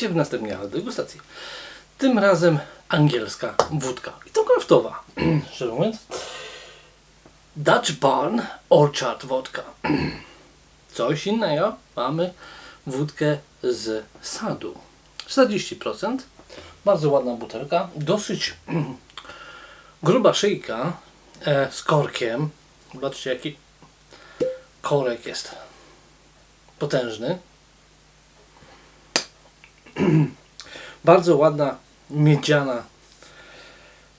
Witajcie w następnej degustacji. Tym razem angielska wódka. I to kraftowa. Szczerze mówiąc. Dutch Barn Orchard Wodka. Coś innego. Mamy wódkę z sadu. 40%. Bardzo ładna butelka. Dosyć gruba szyjka e, z korkiem. Zobaczcie jaki korek jest potężny. Bardzo ładna miedziana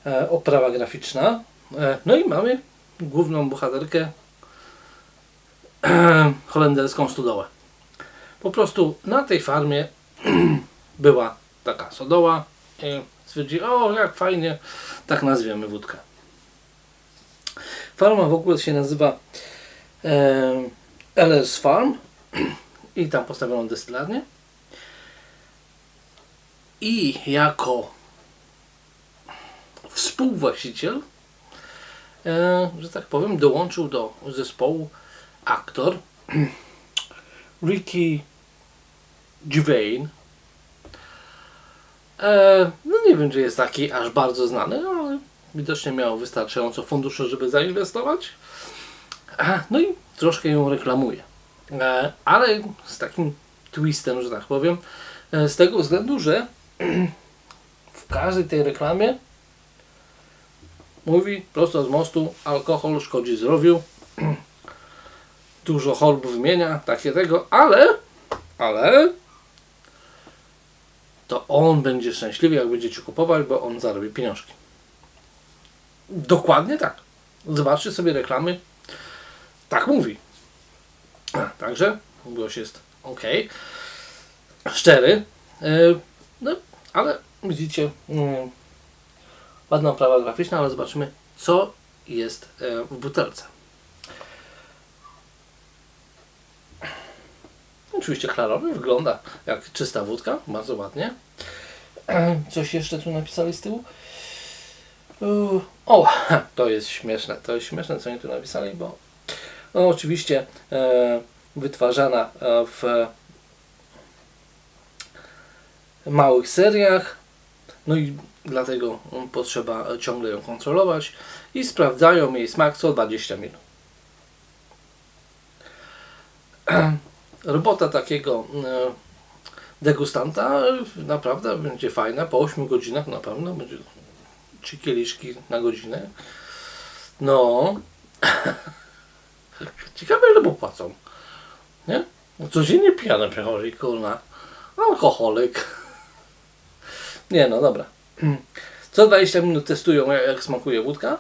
e, oprawa graficzna. E, no i mamy główną bohaterkę holenderską stodołę. Po prostu na tej farmie była taka stodoła i stwierdzi, o jak fajnie, tak nazwiemy wódkę. Farma w ogóle się nazywa e, LS Farm i tam postawiono destylarnię. I jako współwłaściciel, e, że tak powiem, dołączył do zespołu aktor Ricky Gervais. E, no nie wiem, czy jest taki aż bardzo znany, ale widocznie miał wystarczająco funduszy, żeby zainwestować. E, No i troszkę ją reklamuje. Ale z takim twistem, że tak powiem, z tego względu, że w każdej tej reklamie mówi prosto z mostu, alkohol szkodzi zdrowiu, dużo chorób wymienia, takie tego, ale, ale to on będzie szczęśliwy, jak będziecie kupować, bo on zarobi pieniążki. Dokładnie tak. Zobaczcie sobie reklamy. Tak mówi. Także głos jest ok. Szczery. Yy, no, ale widzicie, mm, ładna oprawa graficzna, ale zobaczymy, co jest e, w butelce. Oczywiście klarowny, wygląda jak czysta wódka, bardzo ładnie. Coś jeszcze tu napisali z tyłu? O, to jest śmieszne, to jest śmieszne, co oni tu napisali, bo no, oczywiście e, wytwarzana e, w małych seriach, no i dlatego potrzeba ciągle ją kontrolować i sprawdzają jej smak co 20 minut. Robota takiego e, degustanta naprawdę będzie fajna. Po 8 godzinach na pewno będzie 3 kieliszki na godzinę. No, ciekawe ile popłacą. Nie? No Codziennie pijany przychodzi, kurna. Alkoholik. Nie no, dobra. Co 20 minut testują jak, smakuje wódka.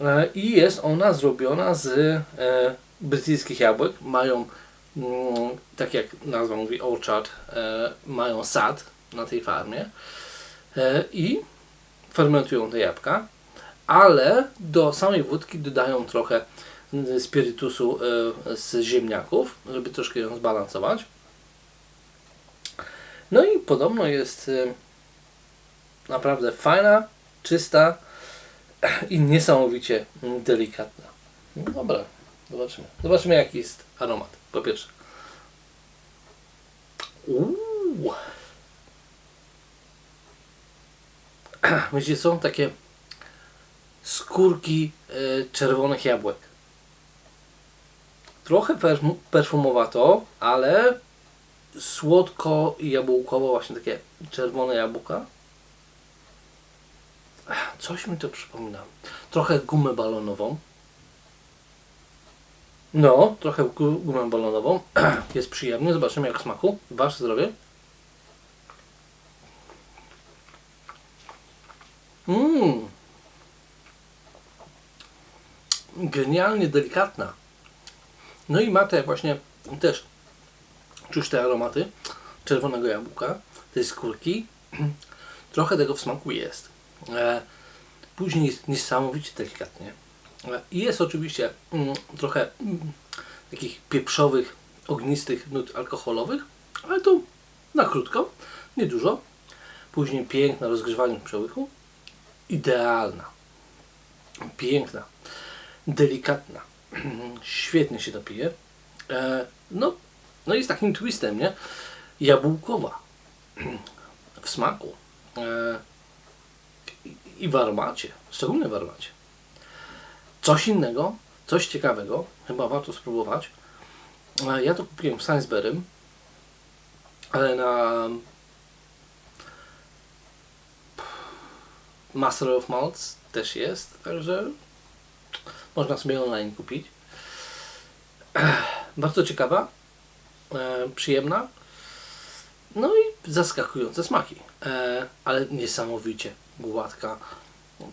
E, I jest ona zrobiona z e, brytyjskich jabłek. Mają, mm, tak jak nazwa mówi, orchard, e, mają sad na tej farmie. I fermentują te jabłka. Ale do samej wódki dodają trochę spirytusu z ziemniaków, żeby troszkę ją zbalansować. No i podobno jest naprawdę fajna, czysta i niesamowicie delikatna. Dobra, zobaczymy. Zobaczymy jaki jest aromat. Po pierwsze. Uuu. Wiecie są takie skórki e, czerwonych jabłek. Trochę perfum- perfumowato, ale słodko i jabłkowo, właśnie takie czerwone jabłka. Coś mi to przypomina. Trochę gumę balonową. No, trochę gu- gumę balonową. Jest przyjemnie. Zobaczymy jak smaku. Wasze zdrowie. Mmm. Genialnie delikatna. No i ma te właśnie też czuć te aromaty czerwonego jabłka, tej skórki. Trochę tego w smaku jest. E, Później jest niesamowicie delikatnie. E, I jest oczywiście mm, trochę mm, takich pieprzowych, ognistych nut alkoholowych, ale to na krótko, niedużo. Później piękna rozgrzewanie przełyku. Idealna. Piękna. Delikatna. Świetnie się to pije. E, no, no i z takim twistem, nie? Jabłkowa. w smaku i- w aromacie, szczególnie w aromacie. Coś innego, coś ciekawego, chyba warto spróbować. E, Ja to kupiłem w Sainsburym, ale na Master of Malts też jest, także można sobie online kupić. Bardzo ciekawa, e, przyjemna, no i zaskakujące smaki, e, ale niesamowicie gładka,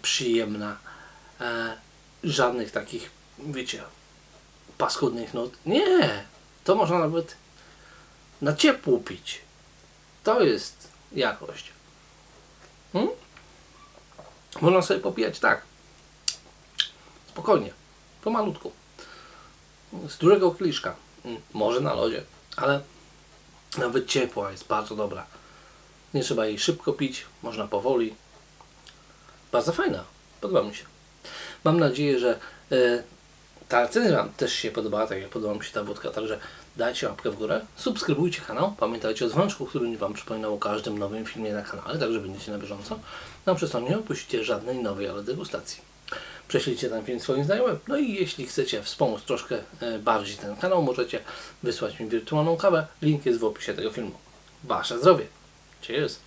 przyjemna, e, żadnych takich, wiecie, paskudnych nut. Nie, to można nawet na ciepło pić. To jest jakość. Hmm? Można sobie popijać tak. Spokojnie. Pomalutku. Z dużego kieliszka. Mm, Może na lodzie, ale nawet ciepła jest bardzo dobra. Nie trzeba jej szybko pić, można powoli. Bardzo fajna. Podoba mi się. Mam nadzieję, że e, ta recenzja Wam też się podobała, tak jak podoba mi się ta wódka, także dajcie łapkę w górę, subskrybujcie kanał, pamiętajcie o dzwoneczku, który Wam przypominał o każdym nowym filmie na kanale, także będziecie na bieżąco. No przez to nie opuścicie żadnej nowej, ale degustacji. Prześlijcie ten film swoim znajomym, no i jeśli chcecie wspomóc troszkę e, bardziej ten kanał, możecie wysłać mi wirtualną kawę, link jest w opisie tego filmu. Wasze zdrowie! Cheers!